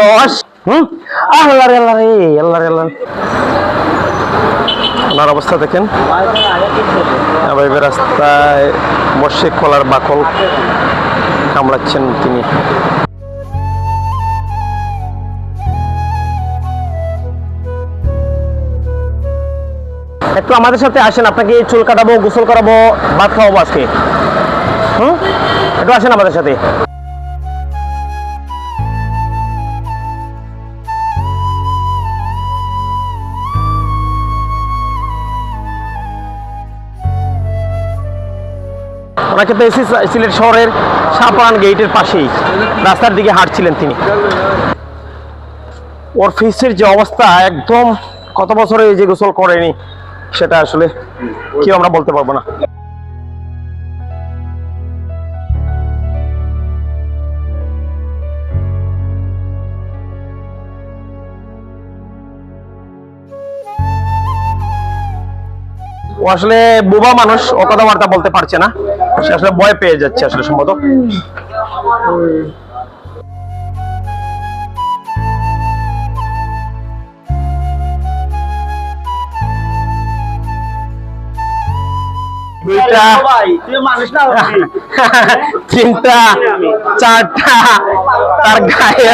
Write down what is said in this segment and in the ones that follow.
দশ। আল্লাহ আল্লাহ অবস্থা দেখেন। রাস্তায় বসে কলার বাকল কামড়াচ্ছেন তিনি। একটু আমাদের সাথে আসেন, আপনাকে চুল কাটাবো, গোসল করাবো ভাত খাওয়াবো আজকে। হুম? একটু আসেন আমাদের সাথে। ওনাকে এসি সিলেট শহরের সাপান গেটের পাশেই। রাস্তার দিকে হাঁটছিলেন তিনি। ওর ফেসের যে অবস্থা, একদম কত বছরে যে গোসল করেনি, সেটা আসলে কি আমরা বলতে পারব না। ও আসলে বোবা মানুষ ও কথাবার্তা বলতে পারছে না। সে আসলে ভয় পেয়ে যাচ্ছে আসলে সম্ভবত। দুইটা। তিনটা চারটা তার গায়ে।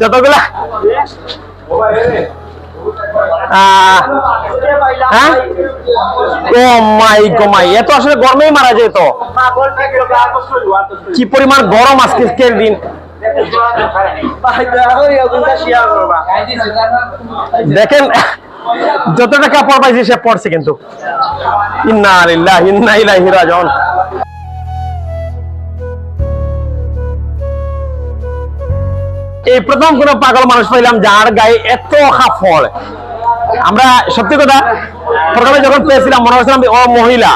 যতগুলা। হ্যাঁ? কমাই কমাই এত আসলে গরমেই মারা যেত কি পরিমাণ গরম আজকের দিন? দেখেন যতটা কাপড় পাইছে সে পড়ছে কিন্তু। ইন্না আলিল্লাহ ইন্না ইলাইহি রাজিউন। এই প্রথম কোন পাগল মানুষ পাইলাম যার গায়ে এত কাপড় আমরা সত্যি কথা, প্রথমে যখন পেয়েছিলাম, মনে হচ্ছিলাম ও মহিলা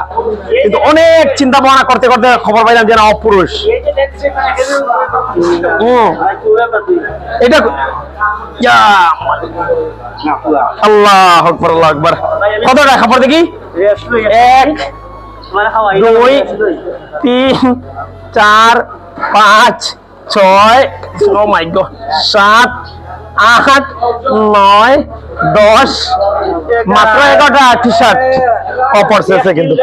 কিন্তু অনেক চিন্তা ভাবনা করতে করতে খবর পাইলাম যে না ও পুরুষ। এটা আল্লাহ আকবর। কতটা খাবার দেখি? এক, দুই, তিন, চার, পাঁচ। ছয় ও মাই গড সাত, আট, নয়, দশ, মাত্র এগারোটা টি শার্ট অপর শেষে কিন্তু।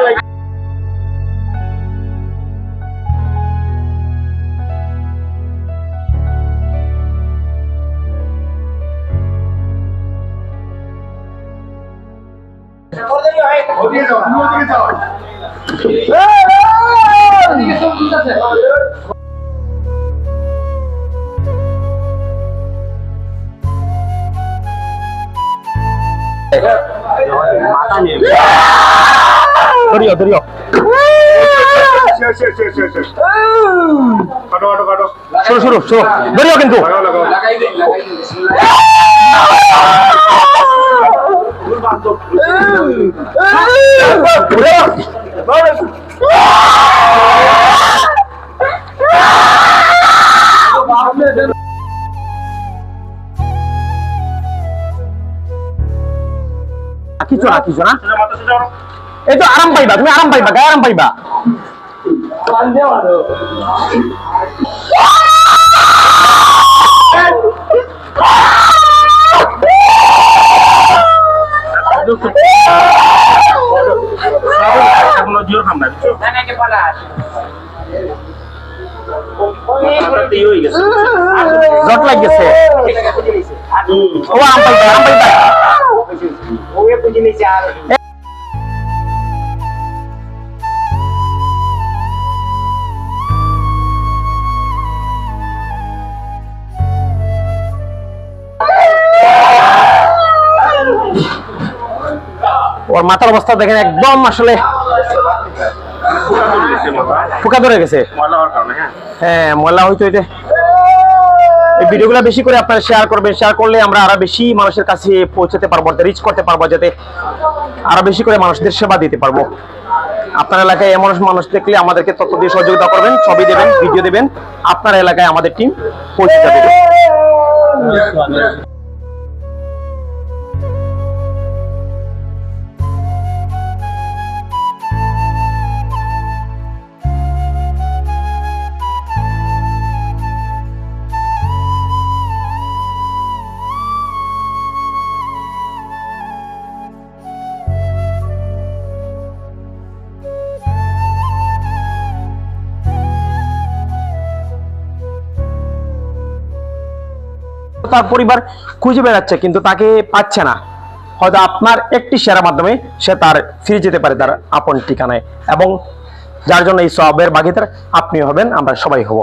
ধরিও ধরিও। শুরু শুরু শুরু ধরিও কিন্তু। কিছু না কিছু না এই তো আরাম পাইবা তুমি আরাম পাইবা গায়ে আরাম পাইবা জট লাগছে ও আরাম পাইবা আরাম পাইবা ওর মাথার অবস্থা দেখেন একদম আসলে ফুকা ধরে গেছে। হ্যাঁ ময়লা হয়তো এটা ভিডিওগুলো বেশি করে আপনারা শেয়ার করবেন। শেয়ার করলে আমরা আরও বেশি মানুষের কাছে পৌঁছাতে পারব রিচ করতে পারব, যাতে আরও বেশি করে মানুষদের সেবা দিতে পারব। আপনার এলাকায় এমন মানুষ দেখলে আমাদেরকে তথ্য দিয়ে সহযোগিতা করবেন, ছবি দেবেন ভিডিও দেবেন। আপনার এলাকায় আমাদের টিম পৌঁছে যাবে। তার পরিবার খুঁজে বেড়াচ্ছে, কিন্তু তাকে পাচ্ছে না। হয়তো আপনার একটি শেয়ারের মাধ্যমে সে তার ফিরে যেতে পারে তার আপন ঠিকানায়। এবং যার জন্য এই সবের বাগিদার আপনি হবেন, আমরা সবাই হব।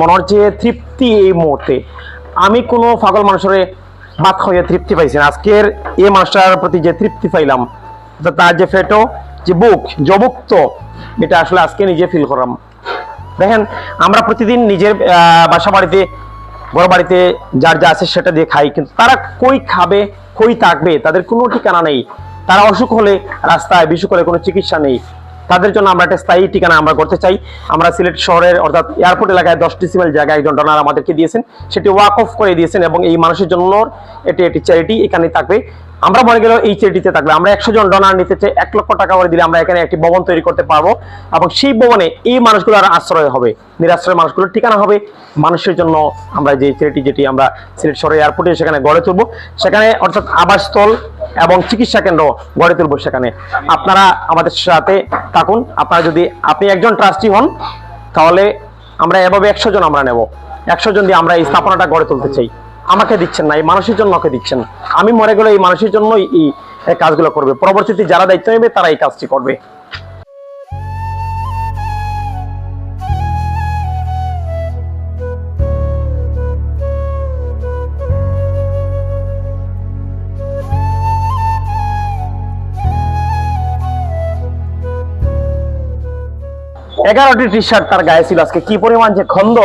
মনে হচ্ছে তৃপ্তি এই মুহূর্তে। আমি কোনো পাগল মানুষের ভাত খাইয়ে তৃপ্তি পাইছি না। আজকের এই মানুষটার প্রতি যে তৃপ্তি পাইলাম তার যে ফেটো, যে বুক জবুক্ত এটা আসলে আজকে নিজে ফিল করলাম। দেখেন, আমরা প্রতিদিন নিজের বাসা বাড়িতে, ঘর বাড়িতে যার যা আছে সেটা দিয়ে খাই, কিন্তু তারা কই খাবে, কই থাকবে, তাদের কোনো ঠিকানা নেই। তারা অসুখ হলে রাস্তায় বিশেষ হলে কোনো চিকিৎসা নেই। তাদের জন্য আমরা একটা স্থায়ী ঠিকানা আমরা করতে চাই। আমরা সিলেট শহরের অর্থাৎ এয়ারপোর্ট এলাকায় দশ ডিসিমেল জায়গায় একজন ডোনার আমাদেরকে দিয়েছেন। সেটি ওয়াক অফ করে দিয়েছেন এবং এই মানুষের জন্য এটি একটি চ্যারিটি এখানে থাকবে। আমরা মনে গেল এই চ্যারিটিতে থাকবে। আমরা একশো জন ডোনার নিতে চাই, এক লক্ষ টাকা করে দিলে আমরা এখানে একটি ভবন তৈরি করতে পারব এবং সেই ভবনে এই মানুষগুলোর আশ্রয় হবে। নিরাশ্রয় মানুষগুলোর ঠিকানা হবে। মানুষের জন্য আমরা যে চ্যারিটি যেটি আমরা সিলেট শহরের এয়ারপোর্টে সেখানে গড়ে তুলবো। সেখানে অর্থাৎ আবাসস্থল এবং চিকিৎসা কেন্দ্র গড়ে তুলবো সেখানে। আপনারা আমাদের সাথে থাকুন। আপনারা যদি আপনি একজন ট্রাস্টি হন, তাহলে আমরা এভাবে একশো জন আমরা নেব। একশো জন দিয়ে আমরা এই স্থাপনাটা গড়ে তুলতে চাই। আমাকে দিচ্ছেন না, এই মানুষের জন্য ওকে দিচ্ছেন আমি মরে গেলে এই মানুষের জন্যই এই কাজগুলো করবে। পরবর্তীতে যারা দায়িত্ব নেবে, তারা এই কাজটি করবে। এগারোটি টি শার্ট তার গায়ে ছিল আজকে। কি পরিমাণ যে খন্দ।